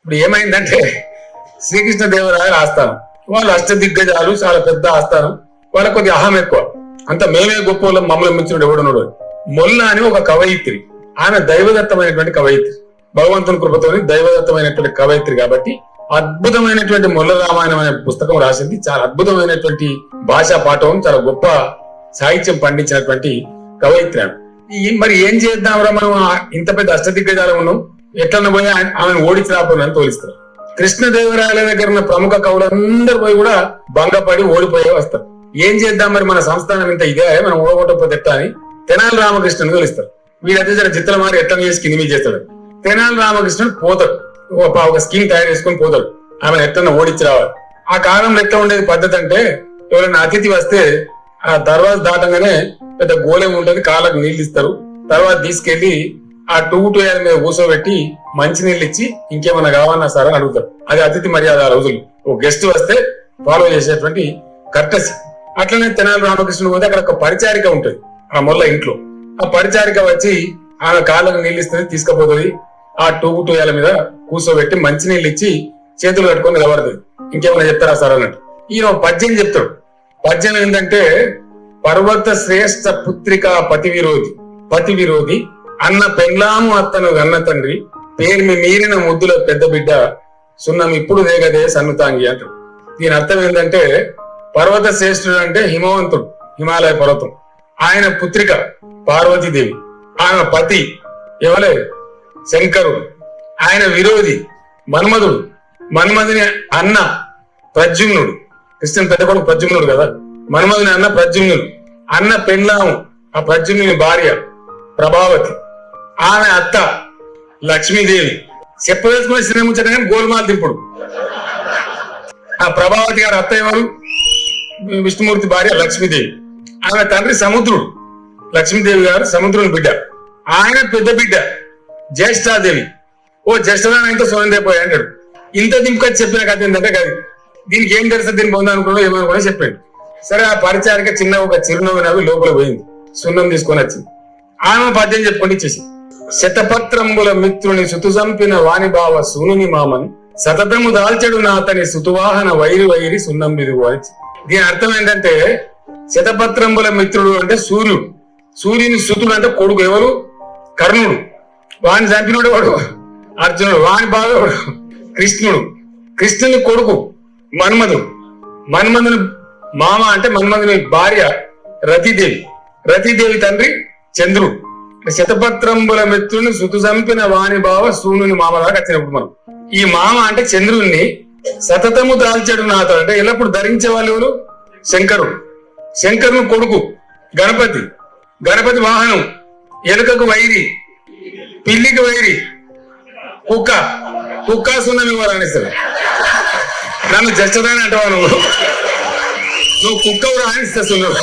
ఇప్పుడు ఏమైందంటే శ్రీకృష్ణ దేవరాయల ఆస్థానం. వాళ్ళు అష్ట దిగ్గజాలు చాలా పెద్ద ఆస్థానం. వాళ్ళకి కొద్ది అహం ఎక్కువ. అంత మేమే గొప్ప వాళ్ళం మమ్మల్ని మించిన ఎవడున్నాడు మొల్ల అని ఒక కవయిత్రి. ఆమె దైవదత్తమైనటువంటి కవయిత్రి. భగవంతుని కృపతోని దైవదత్తమైనటువంటి కవయిత్రి కాబట్టి అద్భుతమైనటువంటి మొల్ల రామాయణం అనే పుస్తకం రాసింది. చాలా అద్భుతమైనటువంటి భాషా పాఠం చాలా గొప్ప సాహిత్యం పండించినటువంటి కవయిత్రి ఆమె. మరి ఏం చేద్దాం రా మనం? ఆ- ఇంత పెద్ద అష్టదిగ్గజాలు ఉన్నాం. ఎట్లన్నా పోయి ఆమెను ఓడించి రాపోయినని తోలిస్తారు. కృష్ణదేవరాయల దగ్గర ఉన్న ప్రముఖ కవులందరూ పోయి కూడా భంగపడి ఓడిపోయే వస్తారు. ఏం చేద్దాం మరి మన సంస్థానం ఇంత ఇదే మనం ఓడగొట్టకపోతే ఎట్టా అని తెనాలి రామకృష్ణుని తోలిస్తారు. వీడైతే జర చిత్ర మారి ఎట్లా చేసి కింది చేస్తాడు. తెనాలి రామకృష్ణుడు పోతాడు. ఒక ఒక స్కీమ్ తయారు చేసుకొని పోతాడు. ఆమె ఎట్లన్నా ఓడించి రావాలి. ఆ కాలంలో ఎట్లా ఉండేది పద్ధతి అంటే ఎవరైనా అతిథి వస్తే ఆ దర్వాజ దాటంగానే పెద్ద గోళం ఉంటుంది కాళ్ళకు నీళ్ళు ఇస్తారు. తర్వాత తీసుకెళ్ళి ఆ టూ టూ ఏళ్ళ మీద కూర్చోబెట్టి మంచి నీళ్ళు ఇచ్చి ఇంకేమన్నా కావాలన్నా సార్ అని అడుగుతారు. అది అతిథి మర్యాద ఆ రోజులు. ఓ గెస్ట్ వస్తే ఫాలో చేసేటువంటి కర్టసి. అట్లనే తెనాలి రామకృష్ణుడు పోతే అక్కడ ఒక పరిచారిక ఉంటుంది. ఆ మొల్ల ఇంట్లో. ఆ పరిచారిక వచ్చి ఆమె కాళ్ళకు నీళ్ళు ఇస్తుంది తీసుకుపోతుంది. ఆ టూ టూ ఏళ్ళ మీద కూర్చోబెట్టి మంచి నీళ్ళు ఇచ్చి చేతులు కట్టుకొని నిలబడుతుంది ఇంకేమైనా చెప్తారా సార్ అన్నట్టు. ఈయన ఒక పద్యం చెప్తాడు. పద్యం ఏంటంటే పర్వత శ్రేష్ఠ పుత్రిక పతి విరోధి పతి విరోధి అన్న పెండ్లాము అత్తను గన్న తండ్రి పేరుమి మీరిన ముద్దుల పెద్ద బిడ్డ సున్నం ఇప్పుడు వేగదే సన్నుతాంగి అంటారు దీని అర్థం ఏంటంటే పర్వత శ్రేష్ఠుడు అంటే హిమవంతుడు హిమాలయ పర్వతం. ఆయన పుత్రిక పార్వతీదేవి. ఆమె పతి ఎవలే? శంకరుడు. ఆయన విరోధి మన్మధుడు. మన్మధుని అన్న ప్రద్యుమ్నుడు. కృష్ణ పెద్ద కొడుకు ప్రద్యుమ్నుడు కదా? మన్మధుని అన్న ప్రద్యుమ్నుడు. అన్న పెండ్లాము ఆ ప్రద్యుమ్నుని భార్య ప్రభావతి. ఆమె అత్త లక్ష్మీదేవి. చెప్పదలుచుకునే సినిమా ముచ్చట కానీ గోల్మాల్ దింపుడు ఆ ప్రభావతి గారు అత్త ఎవరు? విష్ణుమూర్తి భార్య లక్ష్మీదేవి. ఆమె తండ్రి సముద్రుడు. లక్ష్మీదేవి గారు సముద్రుని బిడ్డ. ఆయన పెద్ద బిడ్డ జ్యేష్ఠాదేవి. ఓ జ్యేష్ఠదాన అయితే సోనందేపోయా అంటాడు. ఇంత దింపుకొచ్చి చెప్పిన కథ ఏంటంటే కాదు దీనికి ఏం తెలుసు దీన్ని పొందాలనుకున్నా ఏమనుకున్నా చెప్పాడు. సరే ఆ పరిచారిక చిన్న ఒక చిరునవ్వు నవ్వి లోపల పోయింది. సున్నం తీసుకొని వచ్చింది. ఆమె పద్యం చెప్పుకొని ఇచ్చేసింది. శతపత్రంబుల మిత్రుని సుతు చంపిన వాణి సూనుని మామన్ సతతము దాల్చడు నా అతని సుతువాహన వైరి వైరి సున్నం బిదుగు అని దీని అర్థం ఏంటంటే శతపత్రంబుల మిత్రుడు అంటే సూర్యుడు. సూర్యుని సుతుడు అంటే కొడుకు ఎవరు? కర్ణుడు. వాణి చంపినోడు వాడు అర్జునుడు. వాణి బాధుడు కృష్ణుడు. కృష్ణుని కొడుకు మన్మధుడు. మన్మధుని మామ అంటే మన్మధుని భార్య రతిదేవి. రతిదేవి తండ్రి చంద్రుడు. శతపత్రంబుల మిత్రుని సుతు చంపిన వాణి బావ సూనుని మామ దాకా వచ్చినప్పుడు మనం. ఈ మామ అంటే చంద్రుణ్ణి సతతము దాల్చాడు నాతో. అంటే ఎల్లప్పుడు ధరించే వాళ్ళు ఎవరు? శంకరు. శంకరుని కొడుకు గణపతి. గణపతి వాహనం ఎలుకకు వైరి పిల్లికి వైరి కుక్క. కుక్క సున్నమి రాణిస్తాడు నన్ను జచ్చదాని అంటావా నువ్వు? నువ్వు కుక్క రాణిస్తా సున్నమి